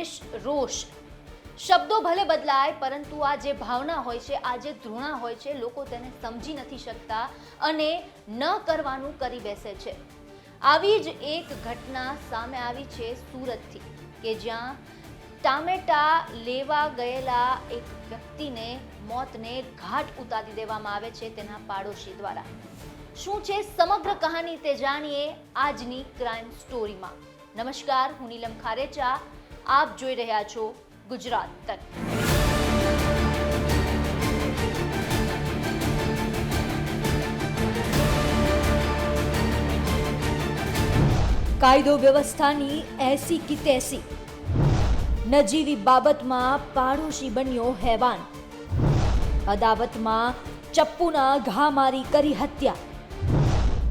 આવેશ રોષ. શબ્દો ભલે બદલાય, પરંતુ આ જે ભાવના હોય છે, આ જે ધૃણા હોય છે, લોકો તેને સમજી નથી શકતા અને ન કરવાનું કરી બેસે છે. આવી જ એક ઘટના સામે આવી છે સુરતથી, કે જ્યાં ટામેટા લેવા ગયેલા એક વ્યક્તિને મોતને ઘાટ ઉતારી દેવામાં આવે છે તેના પાડોશી દ્વારા. શું છે સમગ્ર કહાની તે જાણીએ આજની ક્રાઇમ સ્ટોરીમાં. નમસ્કાર, હું નીલમ ખારેચા આપ જોઈ રહ્યા છો ગુજરાત તક. કાયદો વ્યવસ્થાની એસી કી તેસી. નજીવી બાબતમાં પાડોશી બન્યો હેવાન. અદાવતમાં ચપ્પુના ઘા મારી કરી હત્યા.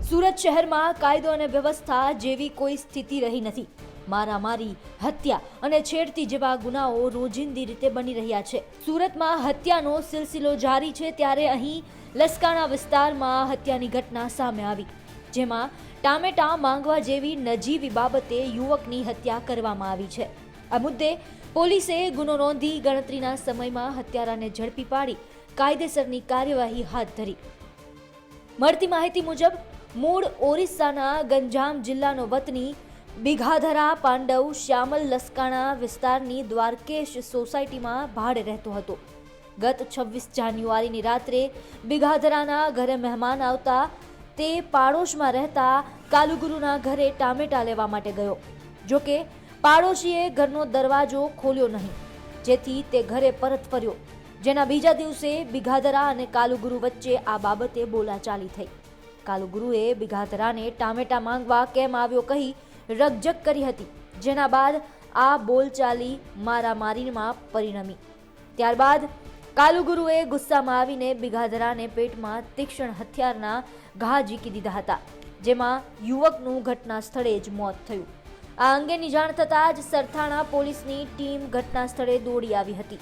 સુરત શહેરમાં કાયદો અને વ્યવસ્થા જેવી કોઈ સ્થિતિ રહી નથી. મારામારી, હત્યા અને છેડતી જેવા ગુનાઓ રોજિંદી રીતે બની રહ્યા છે. સુરતમાં હત્યાનો સિલસિલો જારી છે ત્યારે અહીં લસકાણા વિસ્તારમાં હત્યાની ઘટના સામે આવી, જેમાં ટામેટા માંગવા જેવી નજીવી બાબતે યુવકની હત્યા કરવામાં આવી છે. આ મુદ્દે પોલીસે ગુનો નોંધી ગણતરીના સમયમાં હત્યારાને ઝડપી પાડી કાયદેસરની કાર્યવાહી હાથ ધરી. મળતી માહિતી મુજબ, મૂળ ઓરિસ્સાના ગંજામ જિલ્લાનો વતની બિઘાધરા, પાંડવ, શ્યામલ લસકાણા વિસ્તારની દ્વારકેશ સોસાયટીમાં ભાડે રહેતો હતો. ગત છવ્વીસ જાન્યુઆરીની રાત્રે બિઘાધરાના ઘરે મહેમાન આવતા તે પાડોશમાં રહેતા કાલુગુરુના ઘરે ટામેટા લેવા માટે ગયો. જોકે પાડોશીએ ઘરનો દરવાજો ખોલ્યો નહીં, જેથી તે ઘરે પરત ફર્યો, જેના બીજા દિવસે બિઘાધરા અને કાલુગુરુ વચ્ચે આ બાબતે બોલાચાલી થઈ. કાલુગુરુએ બિઘાધરાને ટામેટા માંગવા કેમ આવ્યો કહી રકજક કરી હતી. જેના બાદ આ બોલચાલી મારામારીમાં પરિણમી. ત્યારબાદ કાલુગુરુએ ગુસ્સામાં આવીને બિઘાધરાને પેટમાં તીક્ષ્ણ હથિયારના ઘા ઝીકી દીધા હતા, જેમાં યુવકનું ઘટના સ્થળે જ મોત થયું. આ અંગેની જાણ થતાં જ સરથાણા પોલીસની ટીમ ઘટના સ્થળે દોડી આવી હતી.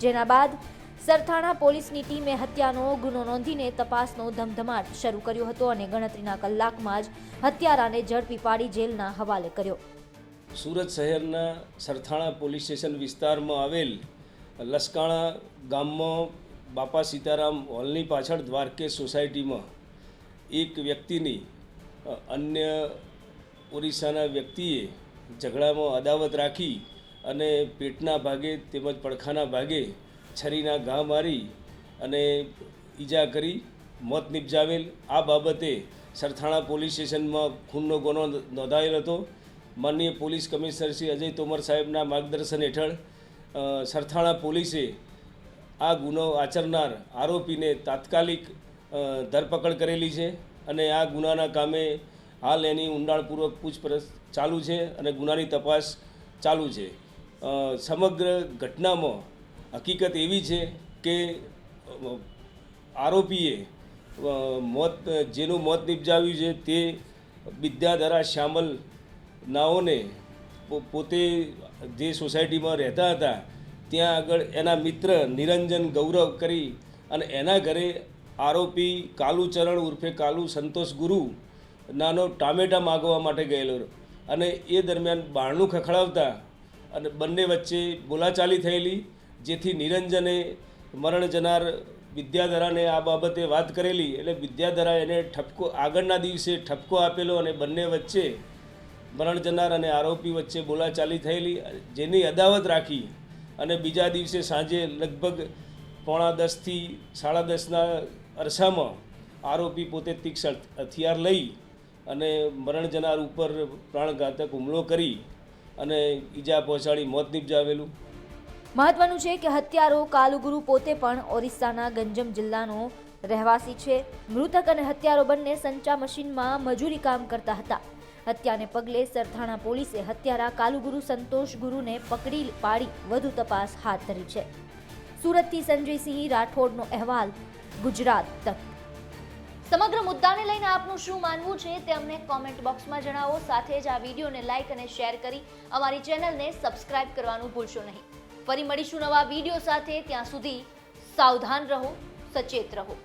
જેના બાદ સરથાણા પોલીસની ટીમે હત્યાનો ગુનો નોંધીને તપાસનો ધમધમાટ શરૂ કર્યો હતો અને ગણતરીના કલાકમાં જ હત્યારાને ઝડપી પાડી જેલના હવાલે કર્યો. સુરત શહેરના સરથાણા પોલીસ સ્ટેશન વિસ્તારમાં આવેલ લસકાણા ગામમાં બાપા સીતારામ હોલની પાછળ દ્વારકેશ સોસાયટીમાં એક વ્યક્તિની અન્ય ઓરિસ્સાના વ્યક્તિએ ઝઘડામાં અદાવત રાખી અને પેટના ભાગે તેમજ પડખાના ભાગે છરીના ઘા મારી અને ઈજા કરી, મોત નિપજાવેલ. આ બાબતે સરથાણા પોલીસ સ્ટેશનમાં ખૂનનો ગુનો નોંધાયેલ હતો. માનનીય પોલીસ કમિશનર શ્રી અજય તોમર સાહેબના માર્ગદર્શન હેઠળ સરથાણા પોલીસે આ ગુનો આચરનાર આરોપીને તાત્કાલિક ધરપકડ કરેલી છે અને આ ગુનાના કામે હાલ એની ઊંડાણપૂર્વક પૂછપરછ ચાલુ છે અને ગુનાની તપાસ ચાલુ છે. સમગ્ર ઘટનામાં હકીકત એવી છે કે આરોપીએ મોત, જેનું મોત નિપજાવ્યું છે તે વિદ્યાધરા શ્યામલ નાઓને પોતે જે સોસાયટીમાં રહેતા હતા, ત્યાં આગળ એના મિત્ર નિરંજન ગૌરવ કરી અને એના ઘરે આરોપી કાલુચરણ ઉર્ફે કાલુ સંતોષ ગુરુ નાનો ટામેટા માગવા માટે ગયેલો અને એ દરમિયાન બારણું ખખડાવતા અને બંને વચ્ચે બોલાચાલી થયેલી જેથી નિરંજને મરણ જનાર વિદ્યાધરાને આ બાબતે વાત કરેલી. એટલે વિદ્યાધરા એને ઠપકો, આગળના દિવસે ઠપકો આપેલો અને બંને વચ્ચે મરણ જનાર અને આરોપી વચ્ચે બોલાચાલી થયેલી. જેની અદાવત રાખી અને બીજા દિવસે સાંજે લગભગ પોણા દસથી સાડા દસના અરસામાં આરોપી પોતે તીક્ષ્ણ હથિયાર લઈ અને મરણ જનાર ઉપર પ્રાણઘાતક હુમલો કરી અને ઈજા પહોંચાડી મોત નિપજાવેલું. મહત્વનું છે કે હત્યારો કાલુગુરુ પોતે પણ ઓરિસ્સાના ગંજમ જિલ્લાનો રહેવાસી છે. મૃતક અને હત્યારો બંને સંચા મશીનમાં મજૂરી કામ કરતા હતા. હત્યાને પગલે સરથાણા પોલીસે હત્યારા કાલુગુરુ સંતોષ ગુરુને પકડી પાડી વધુ તપાસ હાથ ધરી છે. સુરતથી સંજયસિંહ રાઠોડનો અહેવાલ, ગુજરાત તક. સમગ્ર મુદ્દાને લઈને આપનું શું માનવું છે તે અમને કોમેન્ટ બોક્સમાં જણાવો. સાથે જ આ વિડીયોને લાઇક અને શેર કરી અમારી ચેનલને સબસ્ક્રાઇબ કરવાનું ભૂલશો નહીં. ફરી મળીશું નવા વીડિયો સાથે. ત્યાં સુધી સાવધાન રહો સચેત રહો.